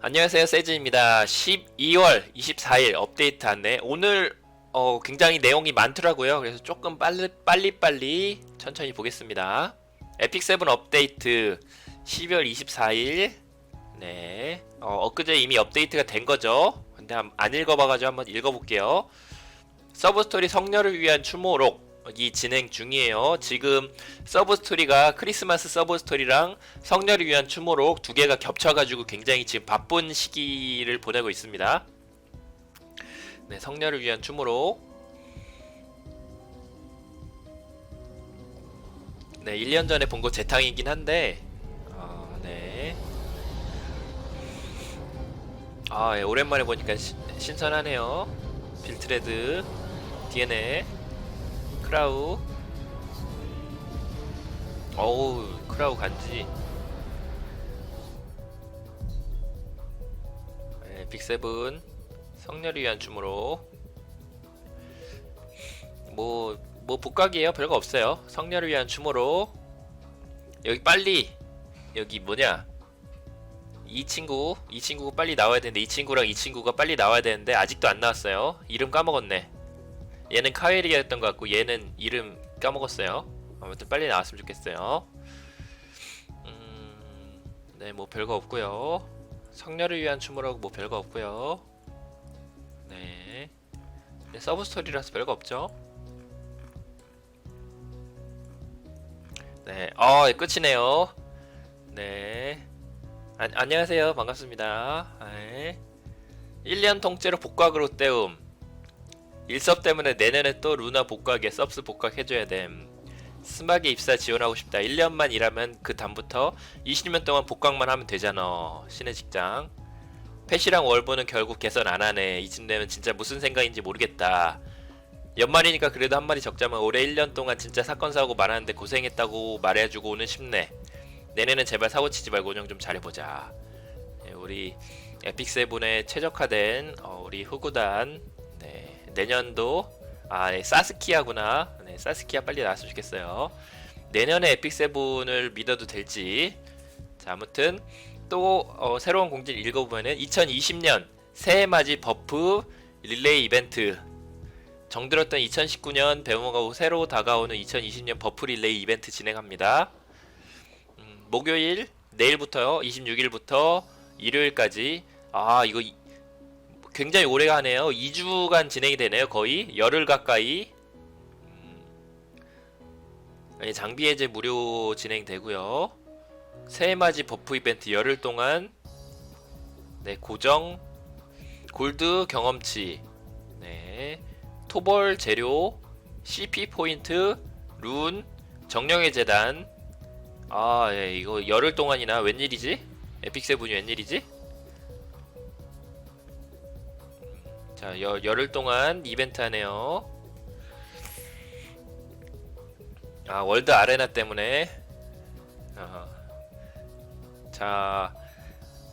안녕하세요 세즈입니다. 12월 24일 업데이트 안내 오늘 어, 굉장히 내용이 많더라고요. 그래서 조금 빨리 빨리 빨리 천천히 보겠습니다. 에픽 7 업데이트 12월 24일. 네. 어, 엊그제 이미 업데이트가 된 거죠. 근데 한- 안 읽어봐가지고 한번 읽어볼게요. 서브 스토리 성녀를 위한 추모록 이 진행 중이에요. 지금 서브 스토리가 크리스마스 서브 스토리랑 성녀를 위한 추모록 두 개가 겹쳐가지고 굉장히 지금 바쁜 시기를 보내고 있습니다. 네, 성녀를 위한 추모록. 네, 1년 전에 본 거 재탕이긴 한데, 아, 네. 아, 예, 오랜만에 보니까 시- 신선하네요. 빌트레드, DNA, 크라우. 어우, 크라우 간지. 네, 빅세븐 성녀를 위한 춤으로 뭐, 뭐 복각이에요. 별거 없어요. 성녀를 위한 춤으로 여기 빨리 여기 뭐냐 이 친구 이 친구가 빨리 나와야 되는데 이 친구랑 이 친구가 빨리 나와야 되는데 아직도 안 나왔어요. 이름 까먹었네. 얘는 카웨리였던 것 같고 얘는 이름 까먹었어요. 아무튼 빨리 나왔으면 좋겠어요. 음, 네, 뭐 별거 없고요. 성녀를 위한 춤으로 뭐 별거 없고요. 네. 네, 서브 스토리라서 별거 없죠. 네, 어, 예, 끝이네요. 네. 안, 안녕하세요. 반갑습니다. 네. 1년 통째로 복각으로 때움. 일섭 때문에 내년에 또 루나 복각에 섭스 복각 해줘야 됨. 스마게 입사 지원하고 싶다. 1년만 일하면 그 다음부터 20년 동안 복각만 하면 되잖아. 신의 직장. 펫이랑 월보는 결국 개선 안 하네. 이쯤 되면 진짜 무슨 생각인지 모르겠다. 연말이니까 그래도 한 마리 적자면 올해 1년 동안 진짜 사건 사고 많았는데 고생했다고 말해주고는 싶네. 내년엔 제발 사고 치지 말고 운영 좀 잘해보자. 네, 우리 에픽세븐에 최적화된 어, 우리 후구단 네, 내년도 아 네, 사스키아구나. 네, 사스키아 빨리 나왔으면 좋겠어요. 내년에 에픽 세븐을 믿어도 될지. 자 아무튼 또 어, 새로운 공지를 읽어보면은 2020년 새해 맞이 버프 릴레이 이벤트. 정들었던 2019년 배움하고 새로 다가오는 2020년 버프 릴레이 이벤트 진행합니다. 음, 목요일 내일부터요. 26일부터 일요일까지. 아 이거 이- 굉장히 오래 가네요. 2주간 진행이 되네요. 거의 열흘 가까이. 음, 아니, 장비 해제 무료 진행되고요. 새해맞이 버프 이벤트 열흘 동안 네 고정 골드 경험치 네 토벌 재료 CP 포인트 룬 정령의 재단 아 예, 이거 열흘 동안이나 웬일이지? 에픽 세븐이 웬일이지? 자, 여, 열흘 동안 이벤트 하네요. 아, 월드 아레나 때문에. 어. 자,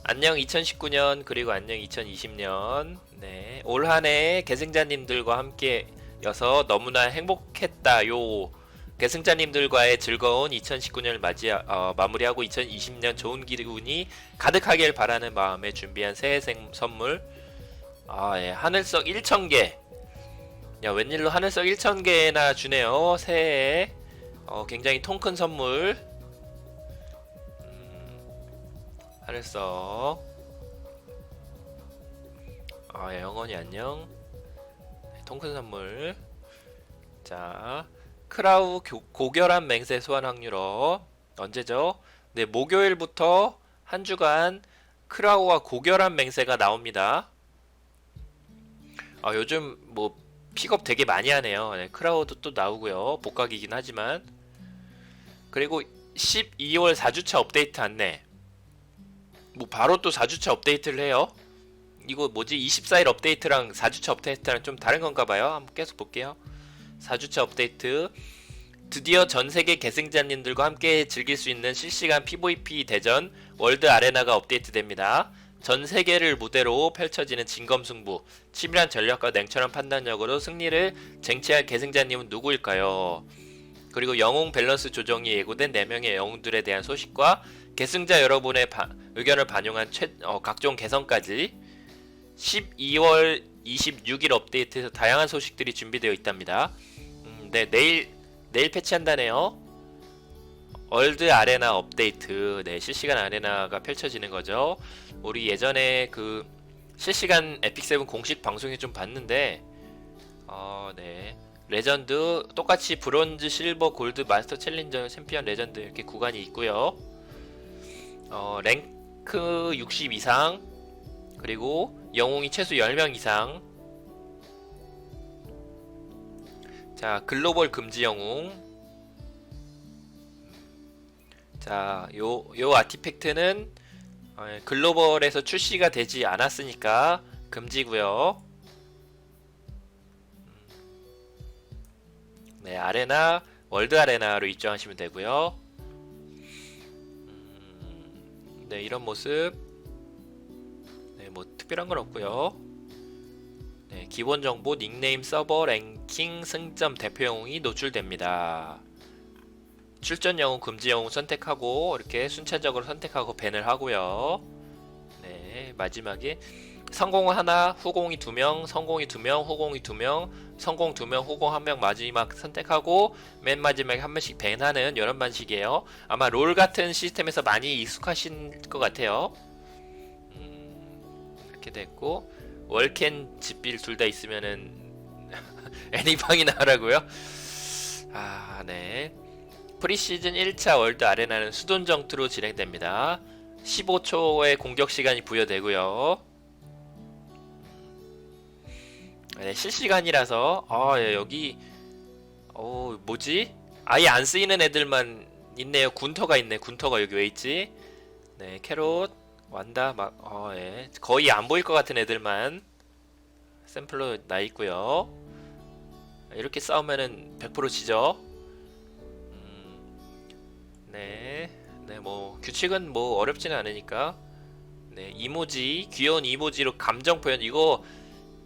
안녕 2019년 그리고 안녕 2020년. 네, 올 한해 계승자님들과 함께여서 너무나 행복했다요. 계승자님들과의 즐거운 2019년을 맞이 어, 마무리하고 2020년 좋은 기운이 가득하길 바라는 마음에 준비한 새해 생, 선물 아, 예. 하늘석 1000개. 야, 웬일로 하늘석 1000개나 주네요. 새해에. 어, 굉장히 통 큰 선물. 음, 하늘석. 아, 예, 영원히 안녕. 네, 통큰 선물. 자, 크라우 교- 고결한 맹세 소환 확률어. 언제죠? 네, 목요일부터 한 주간 크라우와 고결한 맹세가 나옵니다. 아, 요즘 뭐 픽업 되게 많이 하네요. 네, 크라우드 또 나오고요. 복각이긴 하지만 그리고 12월 4주차 업데이트 안내. 뭐 바로 또 4주차 업데이트를 해요. 이거 뭐지? 24일 업데이트랑 4주차 업데이트랑 좀 다른 건가 봐요. 한번 계속 볼게요. 4주차 업데이트. 드디어 전 세계 계승자님들과 함께 즐길 수 있는 실시간 PVP 대전 월드 아레나가 업데이트됩니다. 전 세계를 무대로 펼쳐지는 진검승부, 치밀한 전략과 냉철한 판단력으로 승리를 쟁취할 계승자님은 누구일까요? 그리고 영웅 밸런스 조정이 예고된 4명의 영웅들에 대한 소식과 계승자 여러분의 바- 의견을 반영한 최, 어, 각종 개선까지 12월 26일 업데이트에서 다양한 소식들이 준비되어 있답니다. 음, 네, 내일 내일 패치한다네요. 월드 아레나 업데이트, 네 실시간 아레나가 펼쳐지는 거죠. 우리 예전에 그 실시간 에픽 세븐 공식 방송에 좀 봤는데, 어, 네. 레전드 똑같이 브론즈, 실버, 골드, 마스터 챌린저, 챔피언, 레전드 이렇게 구간이 있고요. 어, 랭크 60 이상 그리고 영웅이 최소 10명 이상. 자 글로벌 금지 영웅. 자 요 요 아티팩트는 어, 글로벌에서 출시가 되지 않았으니까 금지고요 네 아레나 월드 아레나로 입장하시면 되고요 음, 네 이런 모습 네, 뭐 특별한 건 없고요. 네, 기본 정보, 닉네임, 서버, 랭킹, 승점, 대표 영웅이 노출됩니다. 출전 영웅, 금지 영웅 선택하고 이렇게 순차적으로 선택하고 밴을 하고요. 네, 마지막에 성공 하나, 후공이 두 명, 성공이 두 명, 후공이 두 명, 성공 두 명, 후공 한 명 마지막 선택하고 맨 마지막에 한 명씩 밴하는 이런 방식이에요. 아마 롤 같은 시스템에서 많이 익숙하신 것 같아요. 음, 이렇게 됐고 월켄 집빌 둘 다 있으면은 애니팡이 나라고요? 아, 네. 프리시즌 1차 월드 아레나는 수돈 정투로 진행됩니다. 15초의 공격 시간이 부여되고요. 네, 실시간이라서 아, 예, 여기 어, 뭐지? 아예 안 쓰이는 애들만 있네요. 군터가 있네. 군터가 여기 왜 있지? 네, 캐롯, 완다, 막, 어, 예. 거의 안 보일 것 같은 애들만 샘플로 나 있고요. 이렇게 싸우면은 100% 지죠. 음, 네, 네, 뭐 규칙은 뭐 어렵지는 않으니까. 네, 이모지, 귀여운 이모지로 감정 표현 이거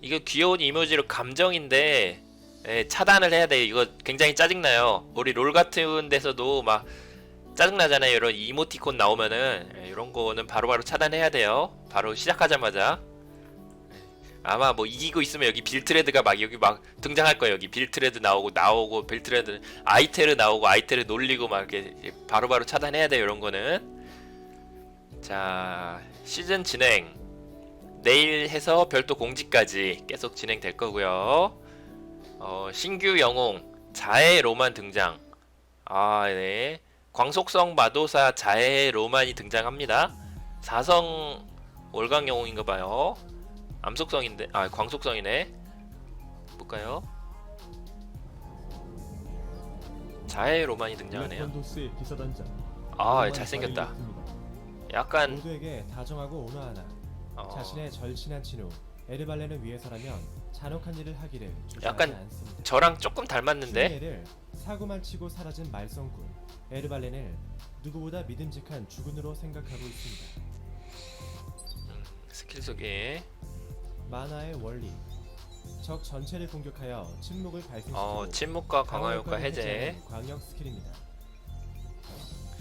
이거 귀여운 이모지로 감정인데 예, 차단을 해야 돼요. 이거 굉장히 짜증나요. 우리 롤 같은 데서도 막 짜증나잖아요. 이런 이모티콘 나오면은 예, 이런 거는 바로바로 차단해야 돼요. 바로 시작하자마자. 예, 아마 뭐 이기고 있으면 여기 빌트레드가 막 여기 막 등장할 거예요. 여기 빌트레드 나오고 나오고 빌트레드 아이테르 나오고 아이테르 놀리고 막 이렇게 바로 바로 차단해야 돼요. 이런 거는. 자, 시즌 진행. 내일 해서 별도 공지까지 계속 진행될 거고요. 어, 신규 영웅 자해 로만 등장. 아, 네. 광속성 마도사 자해 로만이 등장합니다. 사성 월강 영웅인가 봐요. 암속성인데 아, 광속성이네. 볼까요? 자해 로만이 등장하네요. 기사단장 아, 잘생겼다. 약간 모두에게 다정하고 온화하나 어, 자신의 절친한 친구 에르발렌을 위해서라면 잔혹한 일을 하기를 주저하지 약간 않습니다. 저랑 조금 닮았는데 를 사고만 치고 사라진 말썽꾼 에르발렌을 누구보다 믿음직한 주군으로 생각하고 있습니다. 스킬 소개. 만화의 원리 적 전체를 공격하여 침묵을 발생시키고 어, 침묵과 강화 효과 해제. 해제하는 광역 스킬입니다.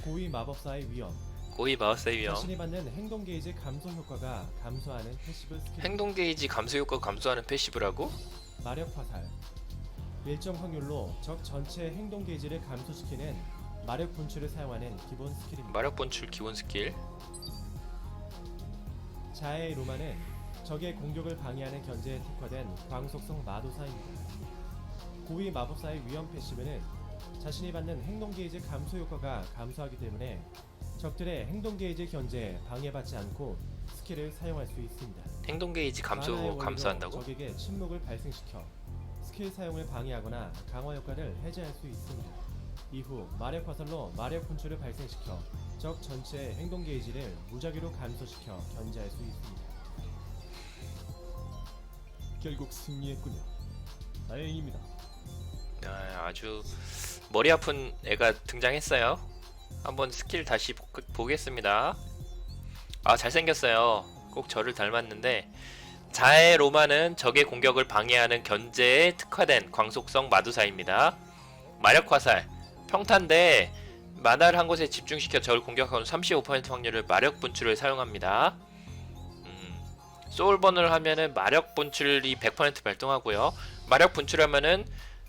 고위 마법사의 위험 고위 마우스의 위험. 자신이 받는 행동 게이지 감소 효과가 감소하는 패시브 스킬 행동 게이지 감소 효과 감소하는 패시브라고? 마력 화살 일정 확률로 적 전체 행동 게이지를 감소시키는 마력 분출을 사용하는 기본 스킬입니다. 마력 본출 기본 스킬. 자의 로마는 적의 공격을 방해하는 견제에 특화된 광속성 마도사입니다. 고위 마법사의 위험 패시브는 자신이 받는 행동 게이지 감소 효과가 감소하기 때문에 적들의 행동 게이지 견제에 방해받지 않고 스킬을 사용할 수 있습니다. 행동 게이지 만화의 감소 원리로 감소한다고? 적에게 침묵을 발생시켜 스킬 사용을 방해하거나 강화 효과를 해제할 수 있습니다. 이후 마력 화살로 마력 분출을 발생시켜 적 전체의 행동 게이지를 무작위로 감소시켜 견제할 수 있습니다. 결국 승리했군요. 다행입니다. 아, 아주 머리 아픈 애가 등장했어요. 한번 스킬 다시 보, 보겠습니다. 아 잘생겼어요. 꼭 저를 닮았는데 자의 로마는 적의 공격을 방해하는 견제에 특화된 광속성 마두사입니다. 마력 화살 평탄데 만화를 한 곳에 집중시켜 적을 공격하는 35% 확률을 마력 분출을 사용합니다. 음, 소울 번을 하면은 마력 분출이 100% 발동하고요. 마력 분출하면은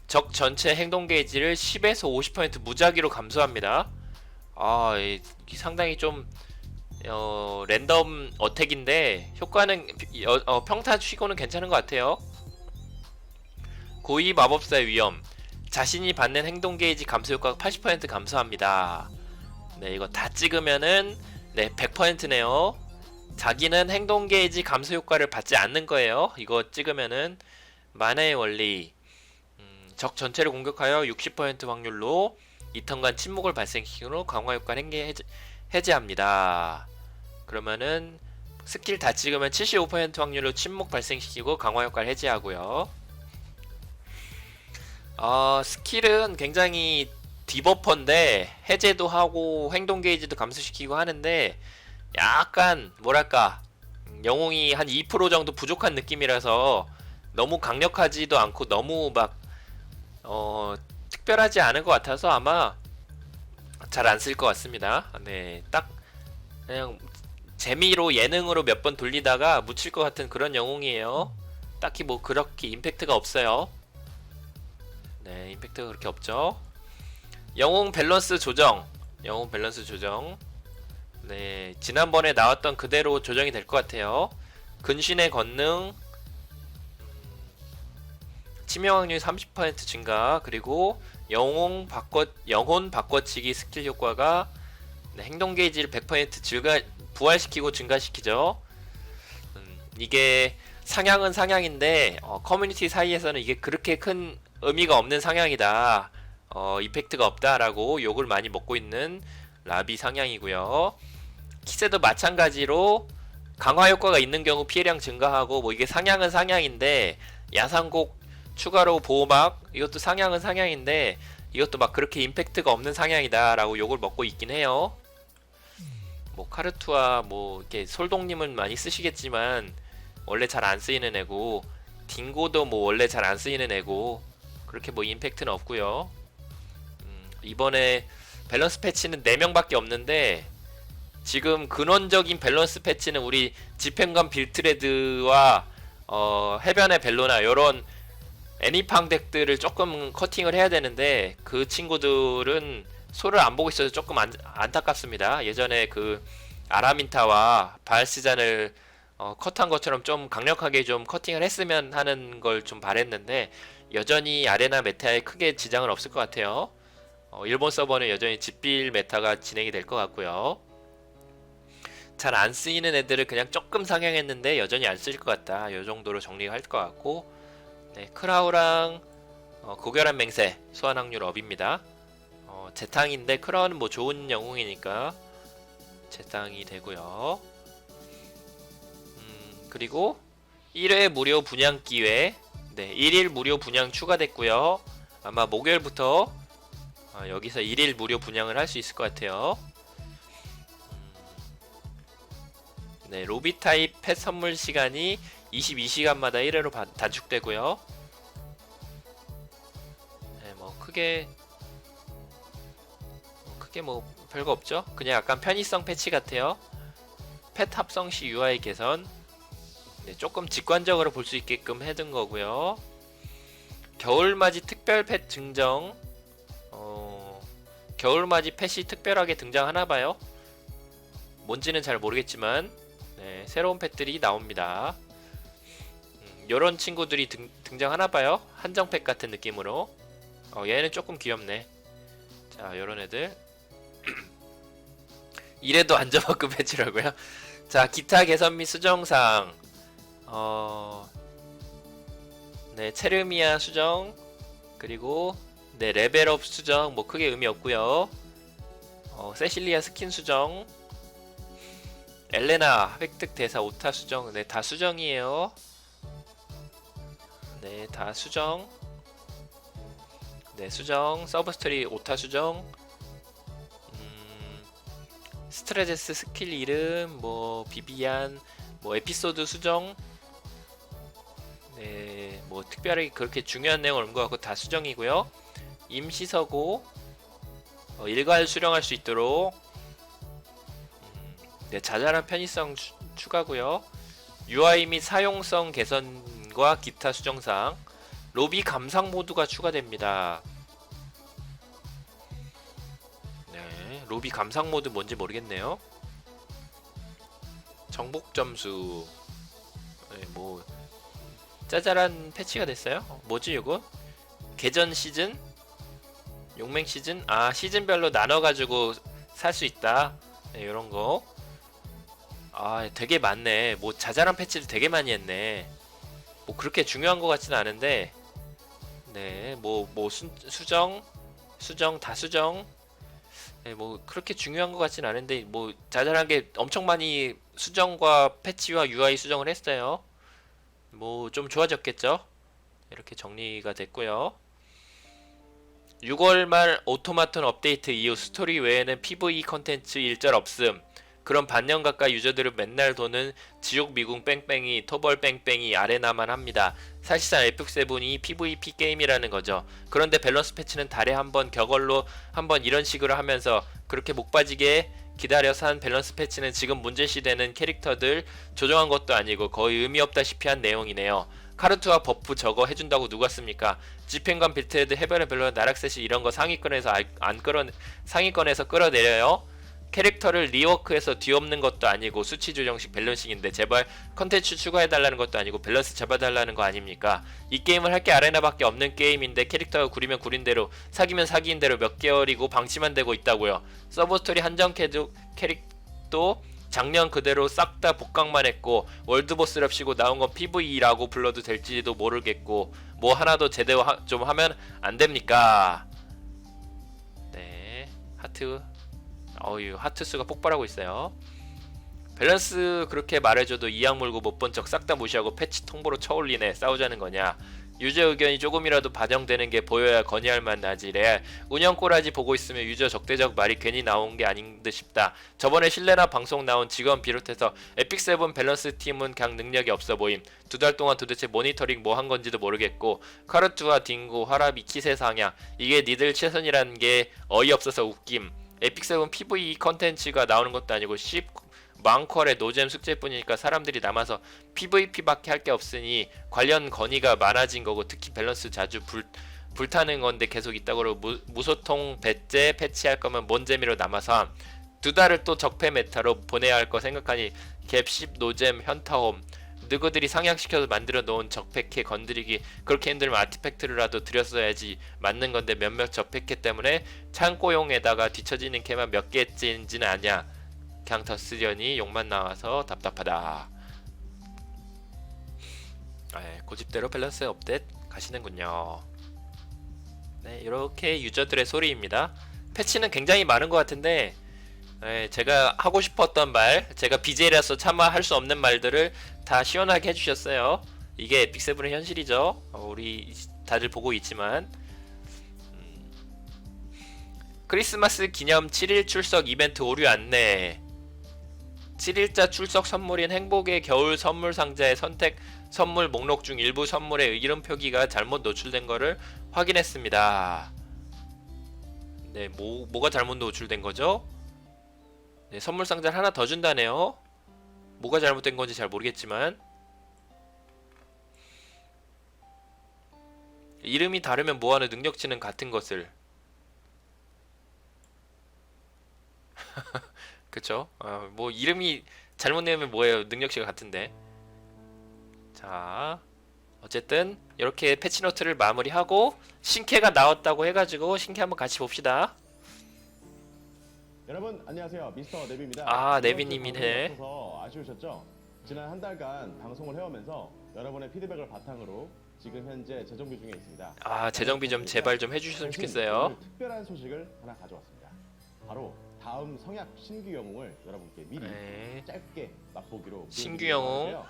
적 전체 행동 게이지를 10에서 50% 무작위로 감소합니다. 아, 상당히 좀 어, 랜덤 어택인데 효과는 어, 어, 평타 치고는 괜찮은 것 같아요. 고위 마법사의 위험 자신이 받는 행동 게이지 감소 효과가 80% 감소합니다. 네, 이거 다 찍으면은 네, 100%네요. 자기는 행동 게이지 감소 효과를 받지 않는 거예요. 이거 찍으면은 만화의 원리 음, 적 전체를 공격하여 60% 확률로 2턴간 침묵을 발생시키고 강화 해제, 해제, 해제합니다. 그러면은 스킬 다 찍으면 75% 확률로 침묵 발생시키고 강화 효과를 해제하고요. 어, 스킬은 굉장히 디버퍼인데 해제도 하고 행동 게이지도 감소시키고 하는데 약간 뭐랄까 음, 영웅이 한 2% 정도 부족한 느낌이라서 너무 강력하지도 않고 너무 막 어, 특별하지 않은 것 같아서 아마 잘 안 쓸 것 같습니다. 네, 딱 그냥 재미로 예능으로 몇 번 돌리다가 묻힐 것 같은 그런 영웅이에요. 딱히 뭐 그렇게 임팩트가 없어요. 네, 임팩트가 그렇게 없죠. 영웅 밸런스 조정. 영웅 밸런스 조정. 네, 지난번에 나왔던 그대로 조정이 될 것 같아요. 근신의 권능. 치명 확률 30% 증가. 그리고 영웅 바꿔 영혼 바꿔치기 스킬 효과가 네, 행동 게이지를 100% 증가 부활시키고 증가시키죠. 음, 이게 상향은 상향인데 어, 커뮤니티 사이에서는 이게 그렇게 큰 의미가 없는 상향이다. 어, 이펙트가 없다라고 욕을 많이 먹고 있는 라비 상향이고요. 키세도 마찬가지로 강화 효과가 있는 경우 피해량 증가하고 뭐 이게 상향은 상향인데 야상곡 추가로 보호막 이것도 상향은 상향인데 이것도 막 그렇게 임팩트가 없는 상향이다라고 욕을 먹고 있긴 해요. 뭐 카르투아 뭐 이렇게 솔동님은 많이 쓰시겠지만 원래 잘 안 쓰이는 애고 딩고도 뭐 원래 잘 안 쓰이는 애고 그렇게 뭐 임팩트는 없고요. 음, 이번에 밸런스 패치는 4명밖에 없는데 지금 근원적인 밸런스 패치는 우리 집행관 빌트레드와 어, 해변의 벨로나 이런 애니팡 덱들을 조금 커팅을 해야 되는데 그 친구들은 소를 안 보고 있어서 조금 안, 안타깝습니다. 예전에 그 아라민타와 바알스잔을 어, 컷한 것처럼 좀 강력하게 좀 커팅을 했으면 하는 걸 좀 바랬는데 여전히 아레나 메타에 크게 지장은 없을 것 같아요. 어, 일본 서버는 여전히 집빌 메타가 진행이 될 것 같고요. 잘 안 쓰이는 애들을 그냥 조금 상향했는데 여전히 안쓸것 같다. 이 정도로 정리할 것 같고 네, 크라우랑 어, 고결한 맹세 소환 확률 업입니다. 어, 재탕인데 크라우는 뭐 좋은 영웅이니까 재탕이 되고요. 음, 그리고 1회 무료 분양 기회 네, 1일 무료 분양 추가됐고요. 아마 목요일부터 어, 여기서 1일 무료 분양을 할 수 있을 것 같아요. 네, 로비 타입 펫 선물 시간이 22시간마다 1회로 바- 단축되고요. 네, 뭐 크게 뭐 크게 뭐 별거 없죠. 그냥 약간 편의성 패치 같아요. 펫 합성 시 UI 개선. 네, 조금 직관적으로 볼 수 있게끔 해둔 거고요. 겨울맞이 특별 펫 증정. 어, 겨울맞이 펫이 특별하게 등장하나 봐요. 뭔지는 잘 모르겠지만 네, 새로운 펫들이 나옵니다. 이런 친구들이 등, 등장하나 봐요. 한정팩 같은 느낌으로. 어, 얘는 조금 귀엽네. 자, 요런 애들. 이래도 안전버급 배치라고요? 자, 기타 개선 및 수정사항. 어, 네, 체르미아 수정. 그리고, 네, 레벨업 수정. 뭐, 크게 의미 없고요 어, 세실리아 스킨 수정. 엘레나 획득 대사 오타 수정. 네, 다 수정이에요. 네, 다 수정. 네, 수정. 서브스토리 오타 수정. 음, 스트레제스 스킬 이름, 뭐 비비안, 뭐 에피소드 수정. 네, 뭐 특별하게 그렇게 중요한 내용 없는 것 같고 다 수정이고요. 임시서고. 어, 일괄 수령할 수 있도록 음, 네, 자잘한 편의성 추, 추가고요. UI 및 사용성 개선과 기타 수정사항 로비 감상 모드가 추가됩니다. 네, 로비 감상 모드 뭔지 모르겠네요. 정복 점수 네, 뭐 짜잘한 패치가 됐어요. 어, 뭐지 이거? 개전 시즌? 용맹 시즌? 아 시즌별로 나눠 가지고 살 수 있다. 네, 이런 거. 아 되게 많네. 뭐 자잘한 패치를 되게 많이 했네. 뭐 그렇게 중요한 것 같지는 않은데, 네, 뭐뭐 수정, 수정 다 수정. 네, 뭐 그렇게 중요한 것 같지는 않은데 뭐 자잘한 게 엄청 많이 수정과 패치와 UI 수정을 했어요. 뭐 좀 좋아졌겠죠? 이렇게 정리가 됐고요. 6월 말 오토마톤 업데이트 이후 스토리 외에는 PVE 컨텐츠 일절 없음. 그런 반년 가까이 유저들을 맨날 도는 지옥 미궁 뺑뺑이, 토벌 뺑뺑이 아레나만 합니다. 사실상 에픽세븐이 PVP 게임이라는 거죠. 그런데 밸런스 패치는 달에 한 번 격얼로 한 번 이런 식으로 하면서 그렇게 목 빠지게 기다려서 한 밸런스 패치는 지금 문제시 되는 캐릭터들 조정한 것도 아니고 거의 의미 없다시피 한 내용이네요. 카르트와 버프 저거 해준다고 누가 씁니까? 집행관 빌트헤드 해변의 별로 나락셋이 이런 거 상위권에서 알- 안 끌어 상위권에서 끌어내려요. 캐릭터를 리워크해서 뒤엎는 것도 아니고 수치 조정식 밸런싱인데 제발 컨텐츠 추가해달라는 것도 아니고 밸런스 잡아달라는 거 아닙니까? 이 게임을 할 게 아레나밖에 없는 게임인데 캐릭터가 구리면 구린 대로 사귀면 사귀인 대로 몇 개월이고 방치만 되고 있다고요. 서브 스토리 한정 캐릭- 캐릭도 작년 그대로 싹 다 복각만 했고 월드보스랍시고 나온 건 PVE라고 불러도 될지도 모르겠고 뭐 하나도 제대로 하- 좀 하면 안 됩니까? 네 하트 어유 하트 수가 폭발하고 있어요. 밸런스 그렇게 말해줘도 이악 물고 못 본 척 싹 다 무시하고 패치 통보로 쳐올리네. 싸우자는 거냐? 유저 의견이 조금이라도 반영되는 게 보여야 건의할 레알 운영 꼬라지 보고 있으면 유저 적대적 말이 괜히 나온 게 아닌 듯 싶다. 저번에 실내나 방송 나온 직원 비롯해서 에픽세븐 밸런스 팀은 그냥 능력이 없어 보임. 두 달 동안 도대체 모니터링 뭐 한 건지도 모르겠고 카르투와 딩고 화라비 키세 상향. 이게 니들 최선이라는 게 어이없어서 웃김 에픽세븐 PVE 컨텐츠가 나오는 것도 아니고 10 망컬의 노잼 숙제뿐이니까 사람들이 남아서 PVP밖에 할 게 없으니 관련 건의가 많아진 거고 특히 밸런스 자주 불 불타는 건데 계속 있다고 무, 무소통 배제 패치할 거면 뭔 재미로 남아서 함. 두 달을 또 적폐 메타로 보내야 할 거 생각하니 갭십 노잼 현타홈 누구들이 상향시켜서 만들어 놓은 적폐캐 건드리기 그렇게 힘들면 아티팩트라도 들였어야지 맞는 건데 몇몇 적폐캐 때문에 창고용에다가 뒤처지는 캐만 몇 개째인지는 아냐 그냥 더 쓰려니 욕만 나와서 답답하다. 네, 고집대로 밸런스 업데이트 가시는군요. 네 이렇게 유저들의 소리입니다. 패치는 굉장히 많은 것 같은데 네, 제가 하고 싶었던 말 제가 BJ라서 차마 할 수 없는 말들을 다 시원하게 해주셨어요 이게 에픽세븐의 현실이죠 어, 우리 다들 보고 있지만 음. 크리스마스 기념 7일 출석 이벤트 오류 안내 7일자 출석 선물인 행복의 겨울 선물 상자의 선택 선물 목록 중 일부 선물의 이름 표기가 잘못 노출된 거를 확인했습니다. 네, 뭐 뭐가 잘못 노출된 거죠? 네, 선물 상자를 하나 더 준다네요. 뭐가 잘못된 건지 잘 모르겠지만 이름이 다르면 뭐하는 능력치는 같은 것을 그쵸? 어, 뭐 이름이 잘못 내면 뭐예요? 능력치가 같은데. 자, 어쨌든 이렇게 패치노트를 마무리하고 신캐가 나왔다고 해가지고 신캐 한번 같이 봅시다. 여러분 안녕하세요 미스터 네비입니다. 아, 네비님이네. 아쉬우셨죠? 지난 한 달간 방송을 해오면서 여러분의 피드백을 바탕으로 지금 현재 재정비 중에 있습니다. 아 재정비 좀 제발 좀 해주셨으면 좋겠어요. 오늘 특별한 소식을 하나 가져왔습니다. 바로 다음 성약 신규 영웅을 여러분께 미리 네. 짧게 맛보기로 신규 보여드리려고 영웅. 하는데요.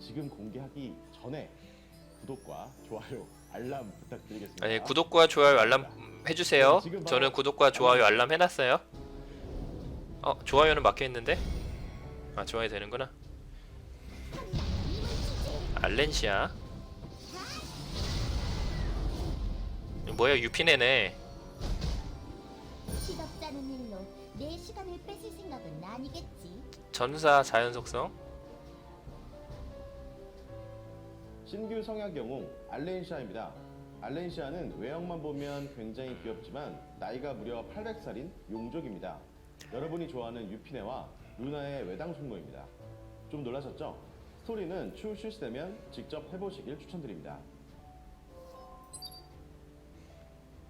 지금 공개하기 전에 구독과 좋아요 알람 부탁드리겠습니다. 네, 구독과 좋아요 알람 해주세요. 저는 구독과 좋아요 알람 해놨어요. 어 좋아요는 막혀 있는데? 아 좋아요 되는구나. 알렌시아. 뭐야 유피네네. 뺏을 생각은 아니겠지. 전사 자연 속성. 신규 성약 영웅 알렌시아입니다. 알렌시아는 외형만 보면 굉장히 귀엽지만 나이가 무려 800살인 용족입니다. 여러분이 좋아하는 유피네와 루나의 외당 숙모입니다. 좀 놀라셨죠? 스토리는 추후 출시되면 직접 해보시길 추천드립니다.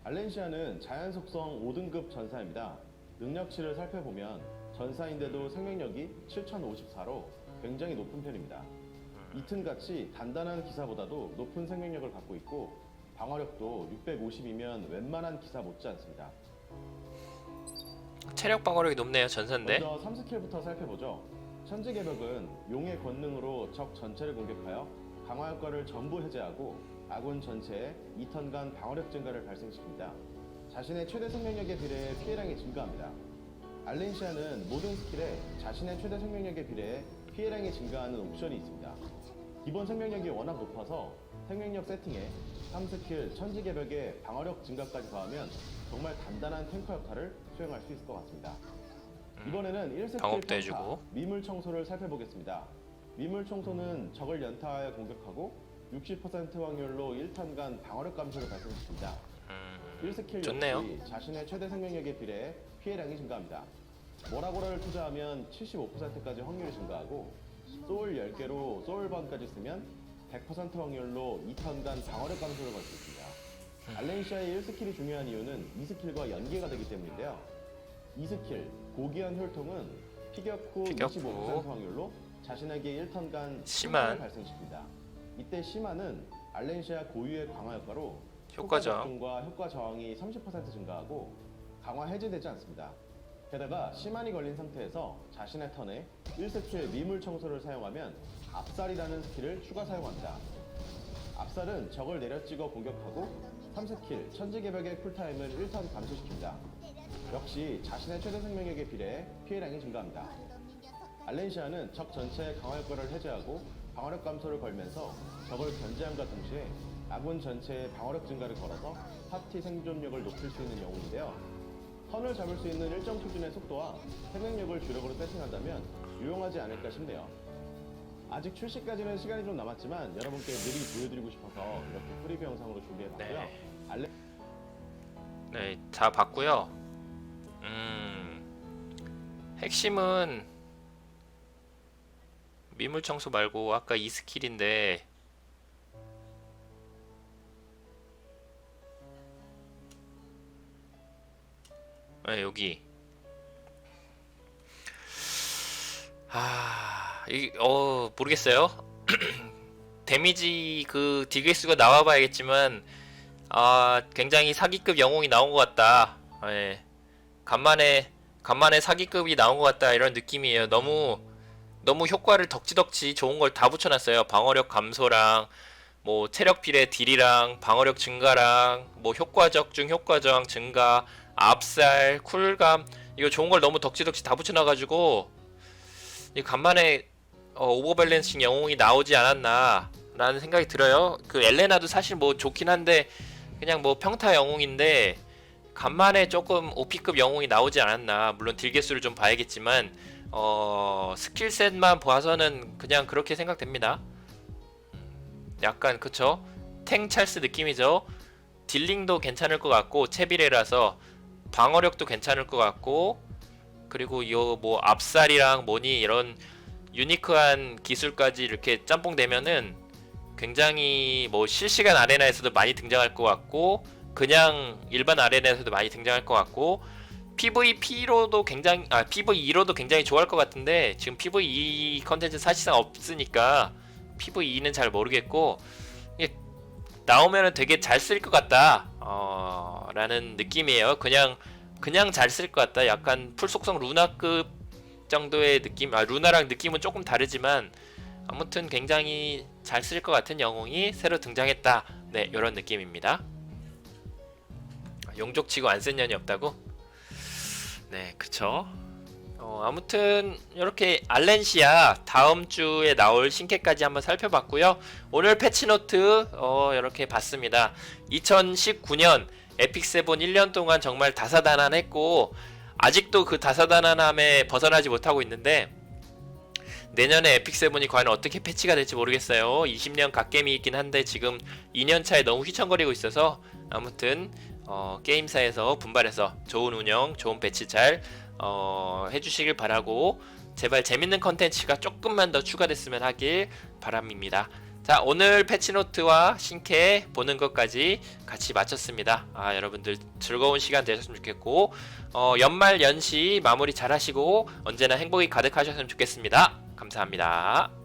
알렌시아는 자연 속성 5등급 전사입니다. 능력치를 살펴보면 전사인데도 생명력이 7054로 굉장히 높은 편입니다. 이튼같이 단단한 기사보다도 높은 생명력을 갖고 있고 방어력도 650이면 웬만한 기사 못지 않습니다. 체력 방어력이 높네요. 전사인데. 먼저 3스킬부터 살펴보죠. 천지 개벽은 용의 권능으로 적 전체를 공격하여 강화 효과를 전부 해제하고 아군 전체에 2턴간 방어력 증가를 발생시킵니다. 자신의 최대 생명력에 비례해 피해량이 증가합니다. 알렌시아는 모든 스킬에 자신의 최대 생명력에 비례해 피해량이 증가하는 옵션이 있습니다. 기본 생명력이 워낙 높아서 생명력 세팅에 3스킬 천지개벽의 방어력 증가까지 더하면 정말 단단한 탱커 역할을 수행할 수 있을 것 같습니다. 이번에는 1스킬 방어도 해주고. 미물 청소를 살펴보겠습니다. 미물 청소는 적을 연타하여 공격하고 60% 확률로 1턴간 방어력 감소를 발생시킵니다. 음, 1스킬 좋네요. 역시 자신의 최대 생명력에 비례해 피해량이 증가합니다. 모라고라를 투자하면 75%까지 확률이 증가하고 소울 10개로 소울번까지 쓰면 100% 확률로 2턴간 방어력 감소를 걸 수 있습니다. 알렌시아의 1스킬이 중요한 이유는 2스킬과 연계가 되기 때문인데요. 2스킬 고귀한 혈통은 피격 후 피격 25% 후. 확률로 자신에게 1턴간 심한. 심한을 발생시킵니다. 이때 심한은 알렌시아 고유의 강화 효과로 효과 저항. 적중과 효과 저항이 30% 증가하고 강화 해제되지 않습니다. 게다가 심한이 걸린 상태에서 자신의 턴에 1스킬 미물 청소를 사용하면 압살이라는 스킬을 추가 사용합니다. 압살은 적을 내려찍어 공격하고 3스킬 천지개벽의 쿨타임을 1턴 감소시킵니다. 역시 자신의 최대 생명력에 비례해 피해량이 증가합니다. 알렌시아는 적 전체의 강화 효과를 해제하고 방어력 감소를 걸면서 적을 견제함과 동시에 아군 전체의 방어력 증가를 걸어서 파티 생존력을 높일 수 있는 영웅인데요. 턴을 잡을 수 있는 일정 수준의 속도와 생명력을 주력으로 세팅한다면 유용하지 않을까 싶네요. 아직 출시까지는 시간이 좀 남았지만 여러분께 미리 보여드리고 싶어서 이렇게 프리뷰 영상으로 준비해봤고요. 네. 알렌 네, 다 봤고요. 음, 핵심은 미물 청소 말고 아까 이 스킬인데 네, 여기 아, 이, 어, 모르겠어요. 데미지 그 디게스가 나와봐야겠지만 아, 굉장히 사기급 영웅이 나온 것 같다. 예. 간만에 간만에 사기급이 나온 것 같다 이런 느낌이에요. 너무 너무 효과를 덕지덕지 좋은 걸 다 붙여놨어요. 방어력 감소랑 뭐 체력 비례 딜이랑 방어력 증가랑 뭐 효과 적 중 효과 저항 증가 압살 쿨감 이거 좋은 걸 너무 덕지덕지 다 붙여놔가지고 이 간만에 어, 오버밸런싱 영웅이 나오지 않았나 라는 생각이 들어요. 그 엘레나도 사실 뭐 좋긴 한데 그냥 뭐 평타 영웅인데 간만에 조금 OP급 영웅이 나오지 않았나. 물론 딜 개수를 좀 봐야겠지만 어 스킬셋만 봐서는 그냥 그렇게 생각됩니다. 음, 약간 그쵸? 탱 찰스 느낌이죠? 딜링도 괜찮을 것 같고 체비레라서 방어력도 괜찮을 것 같고 그리고 요 뭐 압살이랑 뭐니 이런 유니크한 기술까지 이렇게 짬뽕 되면은 굉장히 뭐 실시간 아레나에서도 많이 등장할 것 같고 그냥 일반 아레나에서도 많이 등장할 것 같고 PVP로도 굉장히 아 PVE로도 굉장히 좋아할 것 같은데 지금 PVE 컨텐츠 사실상 없으니까 PVE는 잘 모르겠고 나오면은 되게 잘 쓸 것 같다 어, 라는 느낌이에요. 그냥 그냥 잘 쓸 것 같다. 약간 풀속성 루나급 정도의 느낌 아 루나랑 느낌은 조금 다르지만 아무튼 굉장히 잘 쓸 것 같은 영웅이 새로 등장했다. 네, 이런 느낌입니다. 용족 치고 안 쓴 년이 없다고? 네, 그쵸. 어, 아무튼 이렇게 알렌시아 다음 주에 나올 신캐까지 한번 살펴봤고요. 오늘 패치노트 어, 이렇게 봤습니다. 2019년 에픽 세븐 1년 동안 정말 다사다난했고 아직도 그 다사다난함에 벗어나지 못하고 있는데 내년에 에픽 세븐이 과연 어떻게 패치가 될지 모르겠어요. 20년 갓겜이 있긴 한데 지금 2년 차에 너무 휘청거리고 있어서 아무튼 어, 게임사에서 분발해서 좋은 운영, 좋은 배치 잘 어, 해주시길 바라고 제발 재밌는 컨텐츠가 조금만 더 추가됐으면 하길 바랍니다. 자 오늘 패치노트와 신캐 보는 것까지 같이 마쳤습니다. 아 여러분들 즐거운 시간 되셨으면 좋겠고 어, 연말 연시 마무리 잘 하시고 언제나 행복이 가득하셨으면 좋겠습니다. 감사합니다.